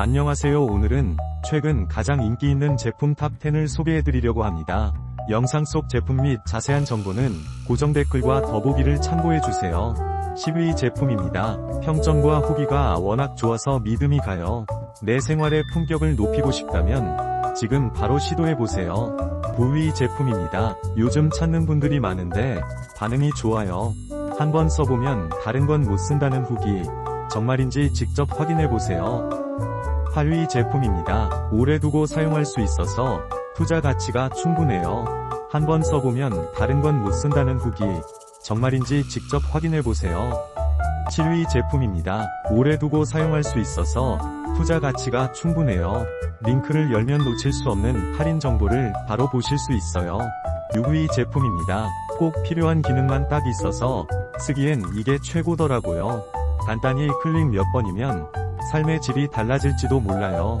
안녕하세요 오늘은 최근 가장 인기 있는 제품 탑10을 소개해드리려고 합니다. 영상 속 제품 및 자세한 정보는 고정 댓글과 더보기를 참고해주세요. 10위 제품입니다. 평점과 후기가 워낙 좋아서 믿음이 가요. 내 생활의 품격을 높이고 싶다면 지금 바로 시도해보세요. 9위 제품입니다. 요즘 찾는 분들이 많은데 반응이 좋아요. 한번 써보면 다른 건 못 쓴다는 후기 정말인지 직접 확인해보세요. 8위 제품입니다. 오래 두고 사용할 수 있어서 투자 가치가 충분해요. 한번 써보면 다른 건 못 쓴다는 후기 정말인지 직접 확인해보세요. 7위 제품입니다. 오래 두고 사용할 수 있어서 투자 가치가 충분해요. 링크를 열면 놓칠 수 없는 할인 정보를 바로 보실 수 있어요. 6위 제품입니다. 꼭 필요한 기능만 딱 있어서 쓰기엔 이게 최고더라고요. 간단히 클릭 몇 번이면 삶의 질이 달라질지도 몰라요.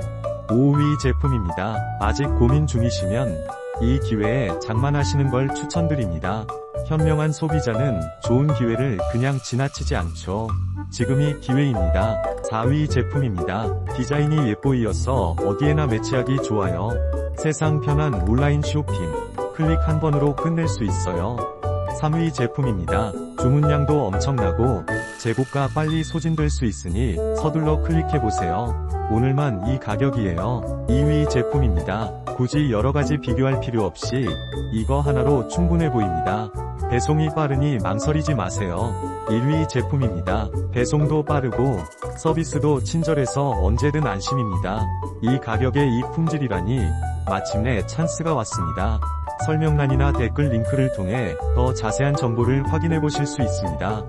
5위 제품입니다. 아직 고민 중이시면 이 기회에 장만하시는 걸 추천드립니다. 현명한 소비자는 좋은 기회를 그냥 지나치지 않죠. 지금이 기회입니다. 4위 제품입니다. 디자인이 예뻐이어서 어디에나 매치하기 좋아요. 세상 편한 온라인 쇼핑. 클릭 한 번으로 끝낼 수 있어요. 3위 제품입니다. 주문량도 엄청나고 재고가 빨리 소진될 수 있으니 서둘러 클릭해보세요. 오늘만 이 가격이에요. 2위 제품입니다. 굳이 여러가지 비교할 필요 없이 이거 하나로 충분해 보입니다. 배송이 빠르니 망설이지 마세요. 1위 제품입니다. 배송도 빠르고 서비스도 친절해서 언제든 안심입니다. 이 가격에 이 품질이라니 마침내 찬스가 왔습니다. 설명란이나 댓글 링크를 통해 더 자세한 정보를 확인해 보실 수 있습니다.